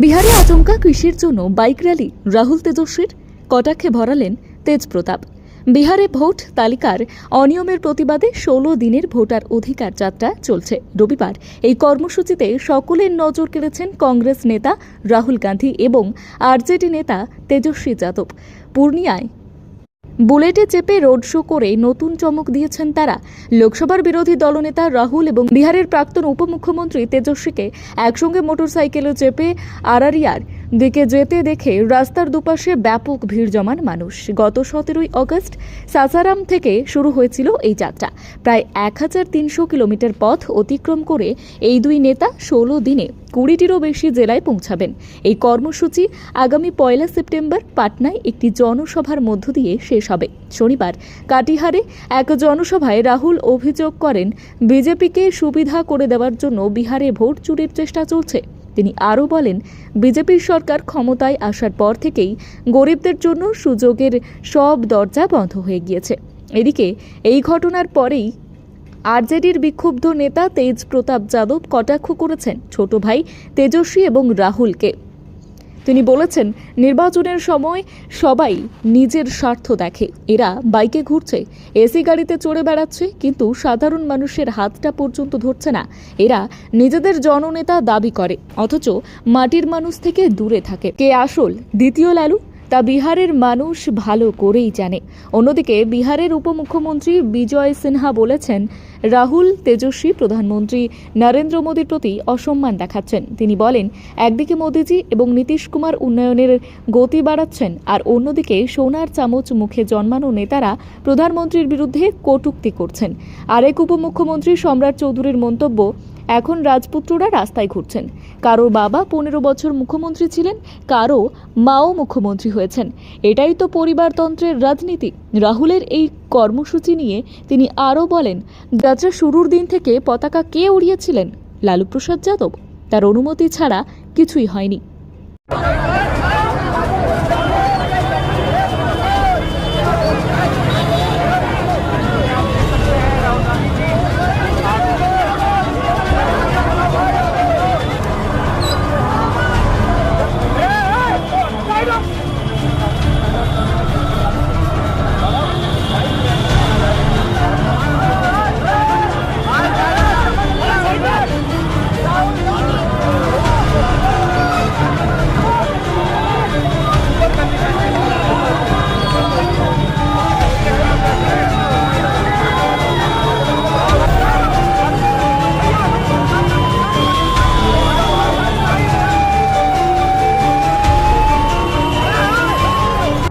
বিহারে আচমকা কৃষির জন্য বাইক র্যালি। রাহুল তেজস্বীর কটাক্ষে ভরালেন তেজপ্রতাপ। বিহারে ভোট তালিকার অনিয়মের প্রতিবাদে ষোলো দিনের ভোটার অধিকার যাত্রা চলছে। রবিবার এই কর্মসূচিতে সকলের নজর কেড়েছেন কংগ্রেস নেতা রাহুল গান্ধী এবং আরজেডি নেতা তেজস্বী যাদব। পূর্ণিয়ায় বুলেটে চেপে রোড শো করে নতুন চমক দিয়েছেন তারা। লোকসভার বিরোধী দলনেতা রাহুল এবং বিহারের প্রাক্তন উপমুখ্যমন্ত্রী তেজস্বীকে একসঙ্গে মোটরসাইকেলে চেপে আরারিয়ার দিকে যেতে দেখে রাস্তার দুপাশে ব্যাপক ভিড় জমান মানুষ। গত সতেরোই আগস্ট সাসারাম থেকে শুরু হয়েছিল এই যাত্রা। প্রায় এক হাজার তিনশো কিলোমিটার পথ অতিক্রম করে এই দুই নেতা ষোলো দিনে কুড়িটিরও বেশি জেলায় পৌঁছাবেন। এই কর্মসূচি আগামী পয়লা সেপ্টেম্বর পাটনায় একটি জনসভার মধ্য দিয়ে শেষ হবে। শনিবার কাটিহারে এক জনসভায় রাহুল অভিযোগ করেন, বিজেপিকে সুবিধা করে দেওয়ার জন্য বিহারে ভোট চুরির চেষ্টা চলছে। তিনি আরও বলেন, বিজেপির সরকার ক্ষমতায় আসার পর থেকেই গরিবদের জন্য সুযোগের সব দরজা বন্ধ হয়ে গিয়েছে। এদিকে এই ঘটনার পরেই আরজেডির বিক্ষুব্ধ নেতা তেজ প্রতাপ যাদব কটাক্ষ করেছেন ছোট ভাই তেজস্বী এবং রাহুলকে। তিনি বলেছেন, নির্বাচনের সময় সবাই নিজের স্বার্থ দেখে। এরা বাইকে ঘুরছে, এসি গাড়িতে চড়ে বেড়াচ্ছে, কিন্তু সাধারণ মানুষের হাতটা পর্যন্ত ধরছে না। এরা নিজেদের জননেতা দাবি করে, অথচ মাটির মানুষ থেকে দূরে থাকে। কে আসল দ্বিতীয় লালু? তা বিহারের মানুষ ভালো করেই জানে। অন্যদিকে বিহারের উপমুখ্যমন্ত্রী বিজয় সিনহা বলেছেন, রাহুল তেজস্বী প্রধানমন্ত্রী নরেন্দ্র মোদীর প্রতি অসম্মান দেখাচ্ছেন। তিনি বলেন, একদিকে মোদীজি এবং নীতিশ কুমার উন্নয়নের গতি বাড়াচ্ছেন, আর অন্যদিকে সোনার চামচ মুখে জন্মানো নেতারা প্রধানমন্ত্রীর বিরুদ্ধে কটূক্তি করছেন। আরেক উপমুখ্যমন্ত্রী সম্রাট চৌধুরীর মন্তব্য এখন রাজপুত্ররা রাস্তায় ঘুরছেন। কারও বাবা পনেরো বছর মুখ্যমন্ত্রী ছিলেন, কারও মাও মুখ্যমন্ত্রী হয়েছেন। এটাই তো পরিবারতন্ত্রের রাজনীতি। রাহুলের এই কর্মসূচি নিয়ে তিনি আরও বলেন, যাত্রা শুরুর দিন থেকে পতাকা কে উড়িয়েছিলেন? লালুপ্রসাদ যাদব। তার অনুমতি ছাড়া কিছুই হয়নি।